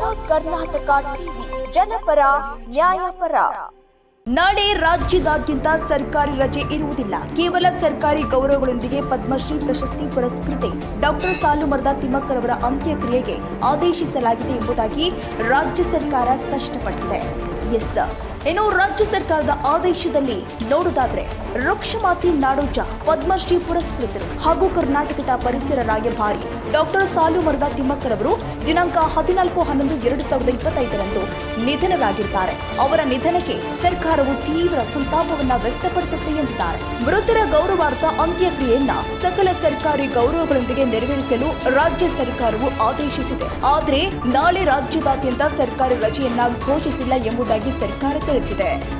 Karnataka TV, ಜನಪರ, ನ್ಯಾಯಪರ. ನಾಳೆ ರಾಜ್ಯದಾದ್ಯಂತ ಸರ್ಕಾರಿ ರಜೆ ಇರುವುದಿಲ್ಲ. ಕೇವಲ ಸರ್ಕಾರಿ ಗೌರವಗಳೊಂದಿಗೆ ಪದ್ಮಶ್ರೀ ಪ್ರಶಸ್ತಿ ಪುರಸ್ಕೃತೆ. ಡಾಕ್ಟರ್ ಸಾಲುಮರದ ತಿಮ್ಮಕ್ಕರವರ ಅಂತ್ಯಕ್ರಿಯೆಗೆ ಆದೇಶಿಸಲಾಗಿದೆ ಎಂಬುದಾಗಿ ರಾಜ್ಯ ಸರ್ಕಾರ ಸ್ಪಷ್ಟಪಡಿಸಿದೆ. ಎಸ್. ಇನ್ನು ರಾಜ್ಯ ಸರ್ಕಾರದ ಆದೇಶದಲ್ಲಿ ನೋಡುವುದಾದ್ರೆ ವೃಕ್ಷಮಾತಿ ನಾಡೋಜ ಪದ್ಮಶ್ರೀ ಪುರಸ್ಕೃತರು ಹಾಗೂ ಕರ್ನಾಟಕದ ಪರಿಸರ ರಾಯಭಾರಿ ಡಾಕ್ಟರ್ ಸಾಲುಮರದ ತಿಮ್ಮಕ್ಕರವರು ದಿನಾಂಕ ಹದಿನಾಲ್ಕು ಹನ್ನೊಂದು ಎರಡು ಸಾವಿರದ ಇಪ್ಪತ್ತೈದರಂದು ನಿಧನರಾಗಿದ್ದಾರೆ. ಅವರ ನಿಧನಕ್ಕೆ ಸರ್ಕಾರವು ತೀವ್ರ ಸಂತಾಪವನ್ನ ವ್ಯಕ್ತಪಡಿಸುತ್ತೆ ಎಂದಿದ್ದಾರೆ. ಮೃತರ ಗೌರವಾರ್ಥ ಅಂತ್ಯಕ್ರಿಯೆಯನ್ನ ಸಕಲ ಸರ್ಕಾರಿ ಗೌರವಗಳೊಂದಿಗೆ ನೆರವೇರಿಸಲು ರಾಜ್ಯ ಸರ್ಕಾರವು ಆದೇಶಿಸಿದೆ. ಆದರೆ ನಾಳೆ ರಾಜ್ಯದಾದ್ಯಂತ ಸರ್ಕಾರಿ ರಜೆಯನ್ನ ಘೋಷಿಸಿಲ್ಲ ಎಂಬುದಾಗಿ ಸರ್ಕಾರ ತಿಳಿಸಿದೆ